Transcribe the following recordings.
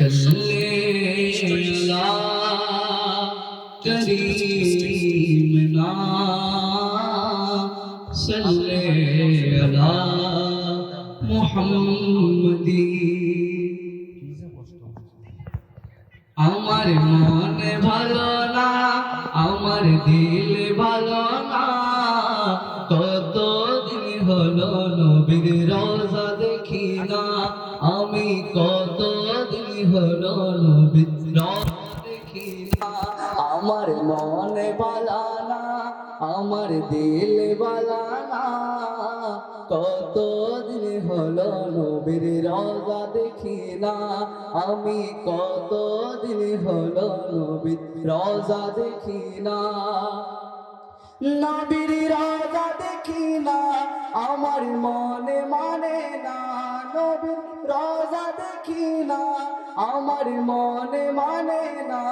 चले करीम ना सल्ले अला মুহাম্মদি আমার মন ভালো না আমার দিল ভালো না কত দিন হলো নবীর রোজা দেখি না আমার মন ভালো না আমার দিল ভালো না কত দিন হলো নবীর রোজা দেখি না। আমি কত দিন হলো নবীর রোজা দেখি না। নবীর রোজা দেখি না, আমার মনে মানে আমার মনে মানে না।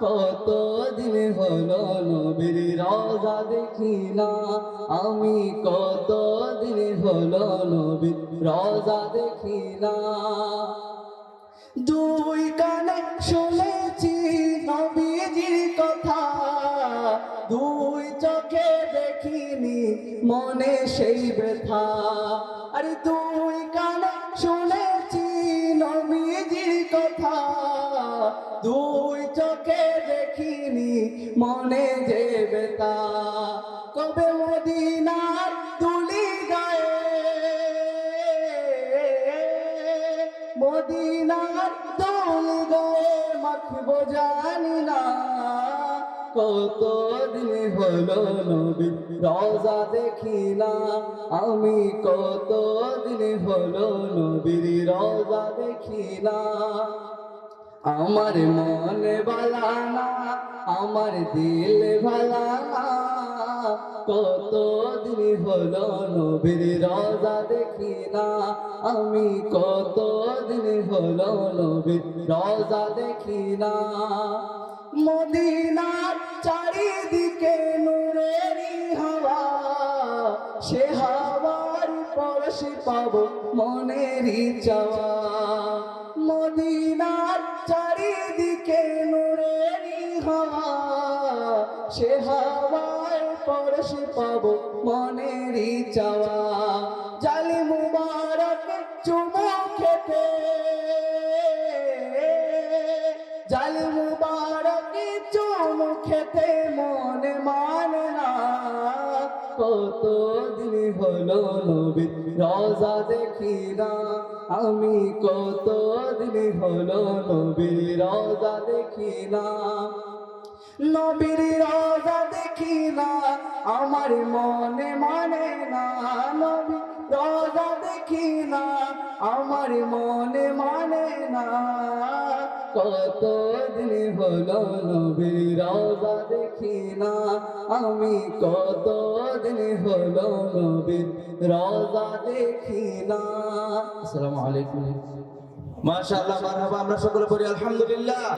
কত দিন হলো নবীর রোজা দেখি না। আমি কত দিন হলো নবীর রোজা দেখি না। দুই কানে শুনেছি নবীজির কথা। দুই চোখে দেখিনি মনে সেই ব্যথা। আরে দুই কানে মনে যে কবে মদিনার তুলি গায়ে? মদিনার দোল গায়ে মাখবো জানি না। কত দিন হলো নবী, রোজা দেখি না। আমি কত দিন হলো নবীর রোজা দেখি না। আমার মন বালা না, আমার দিল ভালা না। কত দিন হলো নবীর রোজা দেখি না, আমি কত দিন হলো নবীর রোজা দেখি না। মদিনার চারিদিকে নূরেরই হাওয়া, সে হাওয়ার পরশে পাবো মনেরই চাওয়া। মদিনার চারিদিকে হাওয়া। সে হাওয়ার পরশে পাবো মনেরই চাওয়া। জালি মুবারক চুমো খেতে। জালি মুবারক চুমো খেতে মনে মানে না। কত দিন হলো নবী রোজা দেখি না। আমি কত দিন হলো নবীর রোজা দেখি না নবীর রোজা দেখি না আমার মনে মানে না। নবী রোজা দেখি না আমার মনে মানে না। কত দিন হলো নবীর দেখি না। আমি কত দিন হলো নবীর রজা দেখি না। আসসালামু আলাইকুম। মাশাআল্লাহ, মারহাবা, আমরা সকলে পড়ি, আলহামদুলিল্লাহ।